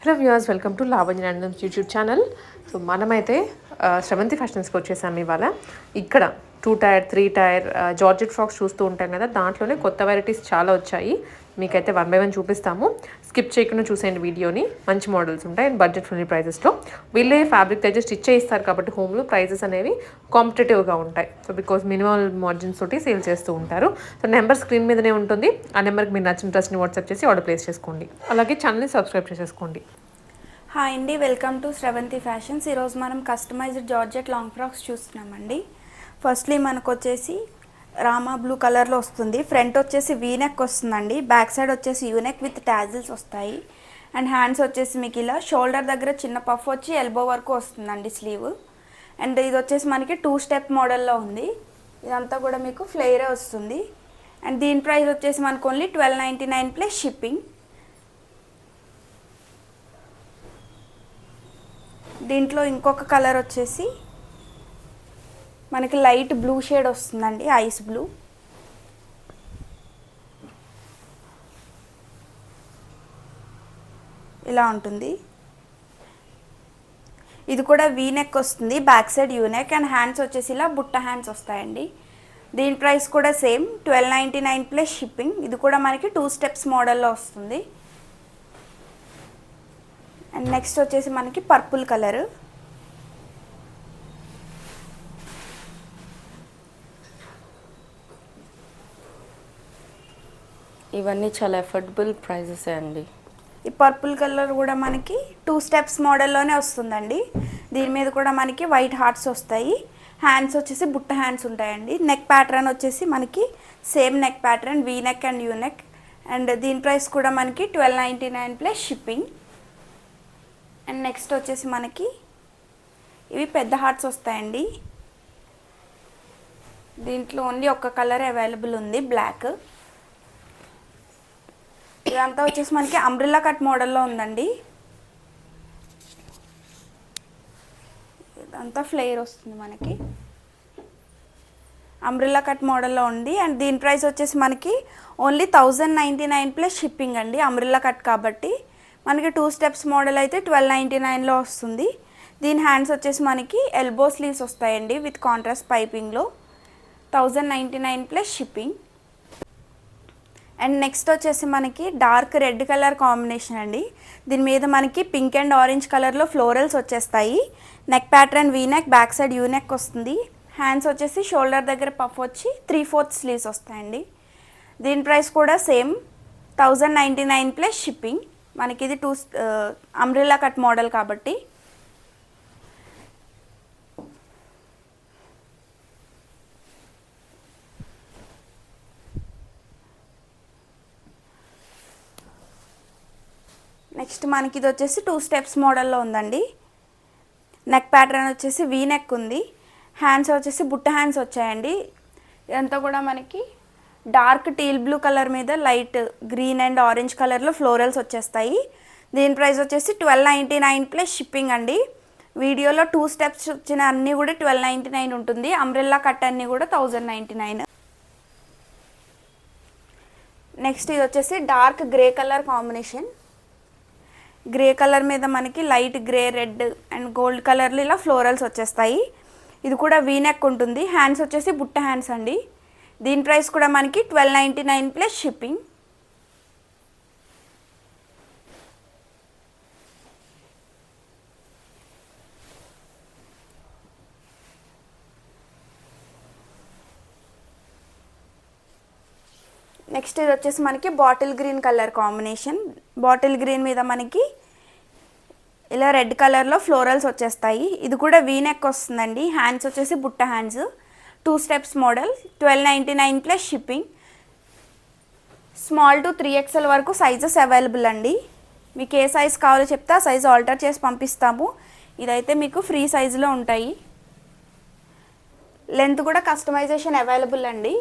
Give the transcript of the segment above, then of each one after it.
Hello viewers welcome to Lavanyanandam YouTube channel. So మనమైతే శ్రవంతి ఫ్యాషన్స్కి వచ్చేసాము ఇవాళ. ఇక్కడ two tier three tier georgette frocks చూస్తూ ఉంటాం కదా దాంట్లోనే కొత్త వెరైటీస్ చాలా వచ్చాయి. మీకైతే వన్ బై వన్ చూపిస్తాము. స్కిప్ చేయకుండా చూసేయండి వీడియోని. మంచి మోడల్స్ ఉంటాయి. అండ్ బడ్జెట్ ఫ్రెండ్లీ ప్రైజెస్లో వీళ్ళే ఫ్యాబ్రిక్ అయితే స్టిచ్ చేయిస్తారు కాబట్టి హోమ్లో ప్రైజెస్ అనేవి కాంపిటేటివ్గా ఉంటాయి. సో బికాస్ మినిమల్ మార్జిన్స్ తోటి సేల్ చేస్తూ ఉంటారు. సో నెంబర్ స్క్రీన్ మీదనే ఉంటుంది. ఆ నెంబర్కి మీరు నచ్చిన డ్రెస్ని వాట్సాప్ చేసి ఆర్డర్ ప్లేస్ చేసుకోండి. అలాగే ఛానల్ని సబ్స్క్రైబ్ చేసేసుకోండి. హాయ్ అండి. వెల్కమ్ టు శ్రవంతి ఫ్యాషన్స్ ఈరోజు మనం కస్టమైజ్డ్ జార్జెట్ లాంగ్ ఫ్రాక్స్ చూస్తున్నామండి. ఫస్ట్లీ మనకు వచ్చేసి రామా బ్లూ కలర్లో వస్తుంది. ఫ్రంట్ వచ్చేసి వీనెక్ వస్తుందండి. బ్యాక్ సైడ్ వచ్చేసి యూనెక్ విత్ టాజిల్స్ వస్తాయి. అండ్ హ్యాండ్స్ వచ్చేసి మీకు ఇలా షోల్డర్ దగ్గర చిన్న పఫ్ వచ్చి ఎల్బో వరకు వస్తుందండి స్లీవ్ అండ్ ఇది వచ్చేసి మనకి టూ స్టెప్ మోడల్లో ఉంది. ఇదంతా కూడా మీకు ఫ్లేరే వస్తుంది. అండ్ దీని ప్రైస్ వచ్చేసి మనకు only twelve ninety nine plus shipping దీంట్లో ఇంకొక కలర్ వచ్చేసి మనకి లైట్ బ్లూ షేడ్ వస్తుందండి ఐస్ బ్లూ. ఇలా ఉంటుంది. ఇది కూడా వీ నెక్ వస్తుంది back side U neck and hands వచ్చేసి ఇలా బుట్ట హ్యాండ్స్ వస్తాయండి. దీని ప్రైస్ కూడా same twelve ninety nine plus shipping ఇది కూడా మనకి టూ స్టెప్స్ మోడల్లో వస్తుంది. అండ్ నెక్స్ట్ వచ్చేసి మనకి పర్పుల్ కలర్ ఇవన్నీ చాలా ఎఫర్డబుల్ ప్రైజెస్ అండి. ఈ పర్పుల్ కలర్ కూడా మనకి టూ స్టెప్స్ మోడల్లోనే వస్తుందండి. దీని మీద కూడా మనకి వైట్ హార్ట్స్ వస్తాయి. హ్యాండ్స్ వచ్చేసి బుట్ట హ్యాండ్స్ ఉంటాయండి. నెక్ ప్యాటర్న్ వచ్చేసి మనకి same neck pattern V neck and U neck and దీని ప్రైస్ కూడా మనకి twelve ninety nine plus shipping and next వచ్చేసి మనకి ఇవి పెద్ద హార్ట్స్ వస్తాయండి. దీంట్లో ఓన్లీ ఒక కలర్ అవైలబుల్ ఉంది బ్లాక్ ఇదంతా వచ్చేసి మనకి అంబ్రిల్లా కట్ మోడల్లో ఉందండి. ఇదంతా ఫ్లేయర్ వస్తుంది మనకి. అంబ్రిల్లా కట్ మోడల్లో ఉంది. అండ్ దీని ప్రైస్ వచ్చేసి మనకి only thousand ninety nine plus shipping అండి అంబ్రిల్లా కట్ కాబట్టి. మనకి టూ స్టెప్స్ మోడల్ అయితే ట్వెల్వ్ నైంటీ నైన్లో వస్తుంది. దీని హ్యాండ్స్ వచ్చేసి మనకి ఎల్బో స్లీవ్స్ వస్తాయండి with contrast పైపింగ్లో thousand ninety nine plus shipping and next వచ్చేసి మనకి డార్క్ రెడ్ కలర్ కాంబినేషన్ అండి. దీని మీద మనకి పింక్ అండ్ ఆరెంజ్ కలర్లో ఫ్లోరల్స్ వచ్చేస్తాయి. Neck pattern V neck back side U neck వస్తుంది. హ్యాండ్స్ వచ్చేసి షోల్డర్ దగ్గర పఫ్ వచ్చి త్రీ ఫోర్త్ స్లీవ్స్ వస్తాయండి. దీని ప్రైస్ కూడా same. Thousand ninety nine plus shipping మనకి ఇది టూ అంబ్రిల్లా కట్ మోడల్ కాబట్టి. నెక్స్ట్ మనకి ఇది వచ్చేసి టూ స్టెప్స్ మోడల్లో ఉందండి. నెక్ ప్యాటర్న్ వచ్చేసి వీ నెక్ ఉంది. హ్యాండ్స్ వచ్చేసి బుట్ట హ్యాండ్స్ వచ్చాయండి. ఇదంతా కూడా మనకి డార్క్ టీల్ బ్లూ కలర్ మీద లైట్ గ్రీన్ అండ్ ఆరెంజ్ కలర్లో ఫ్లోరల్స్ వచ్చేస్తాయి. దీని ప్రైస్ వచ్చేసి twelve ninety nine plus shipping అండి. వీడియోలో టూ స్టెప్స్ వచ్చిన అన్నీ కూడా ట్వెల్వ్ నైంటీ నైన్ ఉంటుంది. అంబ్రెల్లా కట్ అన్నీ కూడా థౌజండ్ నైంటీ నైన్ నెక్స్ట్ ఇది వచ్చేసి dark grey colour combination grey colour మీద మనకి light grey red and gold కలర్లు ఇలా ఫ్లోరల్స్ వచ్చేస్తాయి. ఇది కూడా వీనెక్ ఉంటుంది. హ్యాండ్స్ వచ్చేసి బుట్ట హ్యాండ్స్ అండి. దీని ప్రైస్ కూడా మనకి twelve ninety nine plus shipping. Next ఇది వచ్చేసి మనకి bottle green colour combination. Bottle green మీద మనకి ఇలా రెడ్ కలర్లో ఫ్లోరల్స్ వచ్చేస్తాయి. ఇది కూడా వీనెక్ వస్తుందండి. హ్యాండ్స్ వచ్చేసి బుట్ట hands. Two steps model. Twelve ninety nine plus shipping. Small to three XL వరకు సైజెస్ అవైలబుల్ అండి. మీకు ఏ సైజ్ కావాలో చెప్తే ఆ సైజ్ ఆల్టర్ చేసి పంపిస్తాము. ఇదైతే మీకు ఫ్రీ సైజులో ఉంటాయి. లెంత్ కూడా కస్టమైజేషన్ అవైలబుల్ అండి.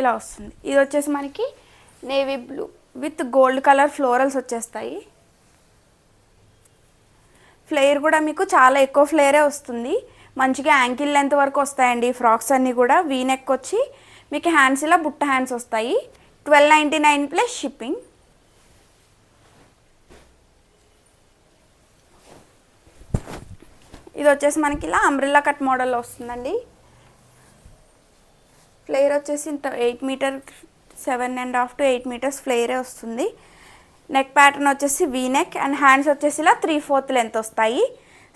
ఇలా వస్తుంది. ఇది వచ్చేసి మనకి navy blue with gold colour florals వచ్చేస్తాయి. ఫ్లేయర్ కూడా మీకు చాలా ఎక్కువ ఫ్లేయరే వస్తుంది. మంచిగా యాంకిల్ లెంత్ వరకు వస్తాయండి. ఈ ఫ్రాక్స్ అన్నీ కూడా వీ నెక్ వచ్చి మీకు హ్యాండ్స్ ఇలా బుట్ట హ్యాండ్స్ వస్తాయి. Twelve ninety nine plus shipping ఇది వచ్చేసి మనకి ఇలా అంబ్రిల్లా కట్ మోడల్లో వస్తుందండి. ఫ్లేయర్ వచ్చేసి ఇంత eight metre seven and half to eight metres ఫ్లేయరే వస్తుంది. నెక్ ప్యాటర్న్ వచ్చేసి వీ నెక్ అండ్ హ్యాండ్స్ వచ్చేసి ఇలా త్రీ ఫోర్త్ లెంత్ వస్తాయి.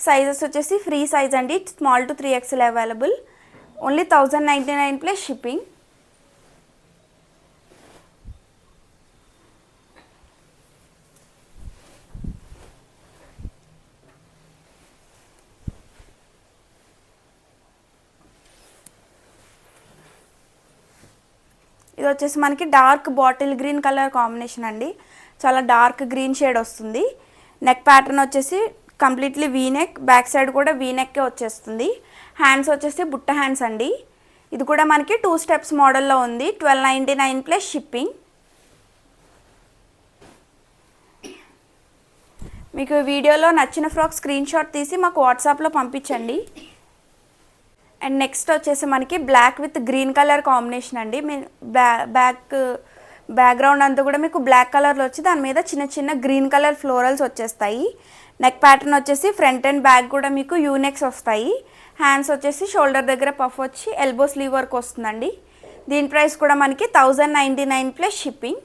సైజెస్ వచ్చేసి ఫ్రీ సైజ్ అండి. Small to three XL available only thousand ninety nine plus shipping ఇది వచ్చేసి మనకి dark bottle green colour combination అండి. చాలా డార్క్ గ్రీన్ షేడ్ వస్తుంది. నెక్ ప్యాటర్న్ వచ్చేసి completely V neck back side కూడా వీ నెక్కే వచ్చేస్తుంది. హ్యాండ్స్ వచ్చేసి బుట్ట హ్యాండ్స్ అండి. ఇది కూడా మనకి టూ స్టెప్స్ మోడల్లో ఉంది. Twelve ninety nine plus shipping. మీకు వీడియోలో నచ్చిన ఫ్రాక్ స్క్రీన్ షాట్ తీసి మాకు వాట్సాప్లో పంపించండి. అండ్ నెక్స్ట్ వచ్చేసి మనకి black with green colour combination అండి. మీ బ్యా బ్యాక్ బ్యాక్గ్రౌండ్ అంతా కూడా మీకు బ్లాక్ కలర్లో వచ్చి దాని మీద చిన్న చిన్న గ్రీన్ కలర్ ఫ్లోరల్స్ వచ్చేస్తాయి. నెక్ ప్యాటర్న్ వచ్చేసి ఫ్రంట్ అండ్ బ్యాక్ కూడా మీకు యూనెక్స్ వస్తాయి. హ్యాండ్స్ వచ్చేసి షోల్డర్ దగ్గర పఫ్ వచ్చి ఎల్బో స్లీవ్ వర్క్ వస్తుందండి. దీని ప్రైస్ కూడా మనకి thousand ninety nine plus shipping.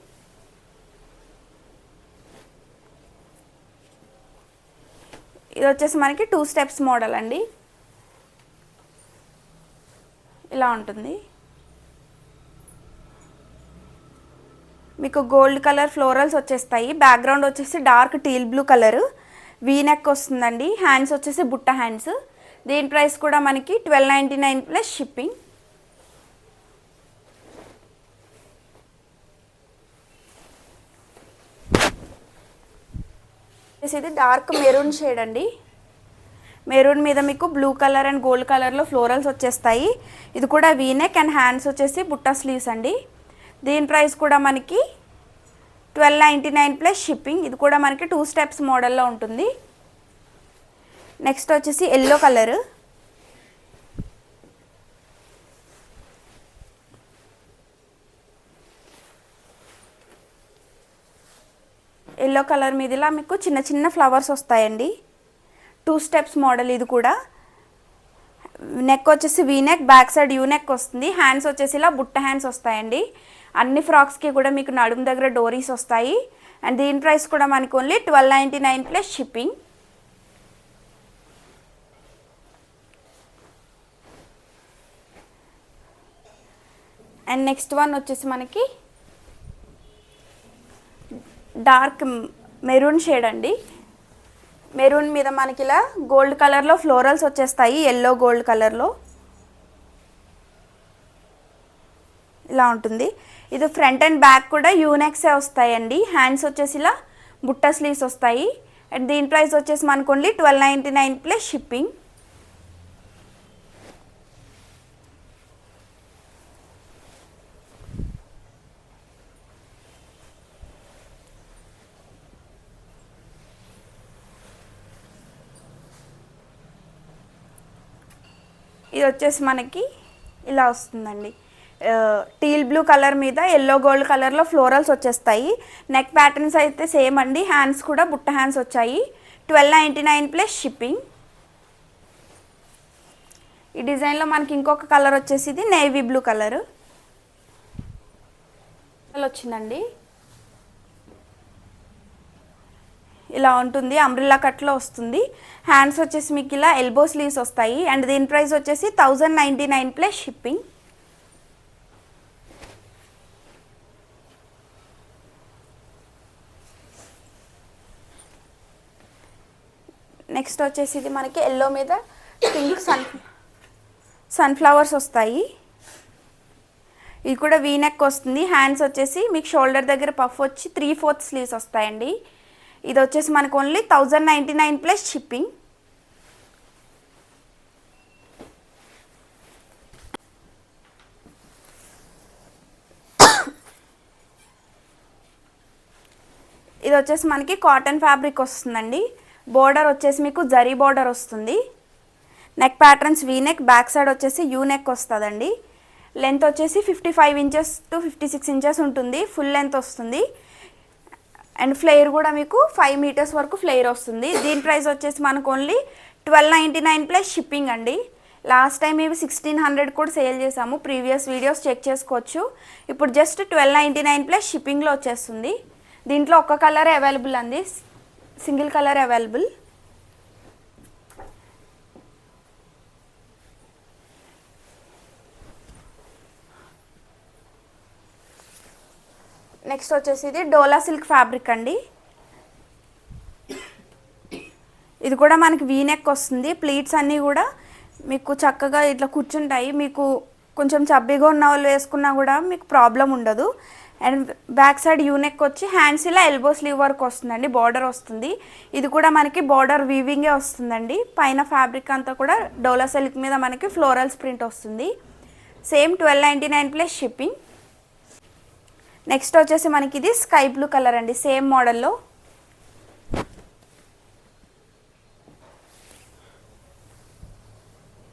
ఇది వచ్చేసి మనకి టూ స్టెప్స్ మోడల్ అండి. ఇలా ఉంటుంది. మీకు గోల్డ్ కలర్ ఫ్లోరల్స్ వచ్చేస్తాయి. బ్యాక్గ్రౌండ్ వచ్చేసి dark teal blue colour. V neck వస్తుందండి. హ్యాండ్స్ వచ్చేసి బుట్ట హ్యాండ్స్. దీని ప్రైస్ కూడా మనకి twelve ninety nine plus shipping. ఇది డార్క్ మెరూన్ షేడ్ అండి. మెరూన్ మీద మీకు బ్లూ కలర్ అండ్ గోల్డ్ కలర్లో ఫ్లోరల్స్ వచ్చేస్తాయి. ఇది కూడా వీనెక్ అండ్ హ్యాండ్స్ వచ్చేసి బుట్ట స్లీవ్స్ అండి. దీని ప్రైస్ కూడా మనకి twelve ninety nine plus shipping. ఇది కూడా మనకి టూ స్టెప్స్ మోడల్లో ఉంటుంది. నెక్స్ట్ వచ్చేసి ఎల్లో కలర్. ఎల్లో కలర్ మీద ఇలా మీకు చిన్న చిన్న ఫ్లవర్స్ వస్తాయండి. టూ స్టెప్స్ మోడల్ ఇది కూడా. నెక్ వచ్చేసి v neck back side u neck వస్తుంది. హ్యాండ్స్ వచ్చేసి ఇలా బుట్ట హ్యాండ్స్ వస్తాయండి. అన్ని ఫ్రాక్స్కి కూడా మీకు నడుము దగ్గర డోరీస్ వస్తాయి. అండ్ దీని ప్రైస్ కూడా మనకి only twelve ninety nine plus shipping and next one వచ్చేసి మనకి డార్క్ మెరూన్ షేడ్ అండి. మెరూన్ మీద మనకి ఇలా గోల్డ్ కలర్లో ఫ్లోరల్స్ వచ్చేస్తాయి ఎల్లో గోల్డ్ కలర్లో. ఇలా ఉంటుంది. ఇది ఫ్రంట్ అండ్ బ్యాక్ కూడా యూనెక్సే వస్తాయండి. హ్యాండ్స్ వచ్చేసి ఇలా బుట్ట స్లీవ్స్ వస్తాయి. అండ్ దీని ప్రైస్ వచ్చేసి మనకు only twelve ninety nine plus shipping ఇది వచ్చేసి మనకి ఇలా వస్తుందండి. టీల్ బ్లూ కలర్ మీద ఎల్లో గోల్డ్ కలర్లో ఫ్లోరల్స్ వచ్చేస్తాయి. నెక్ ప్యాటర్న్స్ అయితే సేమ్ అండి. హ్యాండ్స్ కూడా బుట్ట హ్యాండ్స్ వచ్చాయి. Twelve ninety nine plus shipping. ఈ డిజైన్లో మనకి ఇంకొక కలర్ వచ్చేసి ఇది నేవీ బ్లూ కలర్. వచ్చిందండి. ఇలా ఉంటుంది అంబ్రిల్లా కట్లో వస్తుంది. హ్యాండ్స్ వచ్చేసి మీకు ఇలా ఎల్బో స్లీవ్స్ వస్తాయి. అండ్ దీని ప్రైస్ వచ్చేసి thousand ninety nine plus shipping next వచ్చేసి ఇది మనకి ఎల్లో మీద పింక్ సన్ సన్ఫ్లవర్స్ వస్తాయి. ఇది కూడా వీనెక్ వస్తుంది. హ్యాండ్స్ వచ్చేసి మీకు షోల్డర్ దగ్గర పఫ్ వచ్చి త్రీ ఫోర్త్ స్లీవ్స్ వస్తాయండి. ఇది వచ్చేసి మనకు only thousand ninety nine plus shipping ఇది వచ్చేసి మనకి కాటన్ ఫ్యాబ్రిక్ వస్తుందండి. బోర్డర్ వచ్చేసి మీకు జరీ బోర్డర్ వస్తుంది. Neck patterns v neck back side వచ్చేసి యూ నెక్ వస్తుందండి. లెంత్ వచ్చేసి fifty five inches to fifty six inches ఉంటుంది. ఫుల్ లెంత్ వస్తుంది. అండ్ ఫ్లేయర్ కూడా మీకు ఫైవ్ మీటర్స్ వరకు ఫ్లేయర్ వస్తుంది. దీని ప్రైస్ వచ్చేసి మనకు only twelve ninety nine plus shipping అండి. లాస్ట్ టైం ఇవి సిక్స్టీన్ హండ్రెడ్ కూడా సేల్ చేసాము. ప్రీవియస్ వీడియోస్ చెక్ చేసుకోవచ్చు. ఇప్పుడు just twelve ninety nine plus షిప్పింగ్లో వచ్చేస్తుంది. దీంట్లో ఒక్క కలర్ అవైలబుల్ అండి. Single colour available. నెక్స్ట్ వచ్చేసి ఇది డోలా సిల్క్ ఫ్యాబ్రిక్ అండి. ఇది కూడా మనకి వీనెక్ వస్తుంది. ప్లీట్స్ అన్నీ కూడా మీకు చక్కగా ఇట్లా కూర్చుంటాయి. మీకు కొంచెం చబ్బీగా ఉన్న వాళ్ళు వేసుకున్నా కూడా మీకు ప్రాబ్లం ఉండదు. And back side U neck వచ్చి హ్యాండ్స్ ఇలా ఎల్బో స్లీవ్ వరకు వస్తుందండి. బార్డర్ వస్తుంది. ఇది కూడా మనకి బార్డర్ వీవింగే వస్తుందండి. పైన ఫ్యాబ్రిక్ అంతా కూడా డోలా సిల్క్ మీద మనకి ఫ్లోరల్స్ ప్రింట్ వస్తుంది. Same twelve ninety nine plus shipping next వచ్చేసి మనకి ఇది స్కై బ్లూ కలర్ అండి సేమ్ మోడల్లో.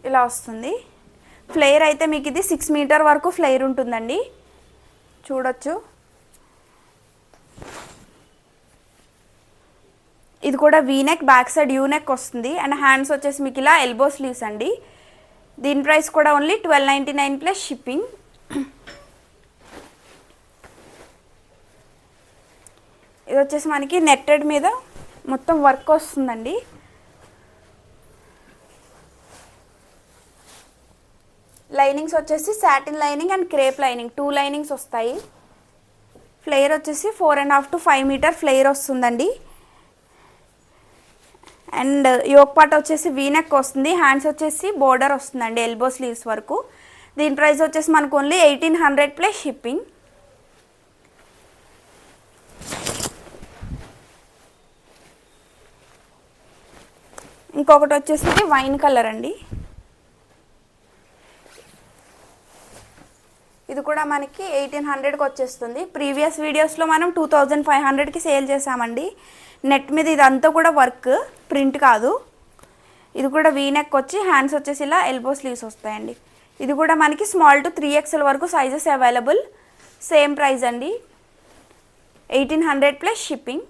ఇలా వస్తుంది. ఫ్లేయర్ అయితే మీకు ఇది సిక్స్ మీటర్ వరకు ఫ్లేయర్ ఉంటుందండి. చూడొచ్చు. ఇది కూడా V neck back side U neck వస్తుంది. అండ్ హ్యాండ్స్ వచ్చేసి మీకు ఇలా ఎల్బో స్లీవ్స్ అండి. దీని ప్రైస్ కూడా only twelve ninety nine plus shipping. ఇది వచ్చేసి మనకి నెట్టెడ్ మీద మొత్తం వర్క్ వస్తుందండి. లైనింగ్స్ వచ్చేసి satin lining and crepe lining. Two linings వస్తాయి. ఫ్లేయర్ వచ్చేసి four and half to five metre flare వస్తుందండి. అండ్ యోక్ పార్ట్ వచ్చేసి వీనెక్ వస్తుంది. హ్యాండ్స్ వచ్చేసి బోర్డర్ వస్తుందండి ఎల్బో స్లీవ్స్ వరకు. దీని ప్రైస్ వచ్చేసి మనకు only eighteen hundred plus shipping. ఇంకొకటి వచ్చేసి వైన్ కలర్ అండి. ఇది కూడా మనకి ఎయిటీన్ హండ్రెడ్కి వచ్చేస్తుంది. ప్రీవియస్ వీడియోస్లో మనం టూ థౌజండ్ ఫైవ్ హండ్రెడ్కి సేల్ చేసామండి నెట్ మీద ఇదంతా కూడా వర్క్ ప్రింట్ కాదు. ఇది కూడా వీనెక్ వచ్చి హ్యాండ్స్ వచ్చేసి ఇలా ఎల్బో స్లీవ్స్ వస్తాయండి. ఇది కూడా మనకి స్మాల్ టు త్రీ ఎక్స్ఎల్ వరకు సైజెస్ అవైలబుల్. సేమ్ ప్రైస్ అండి. Eighteen hundred plus shipping.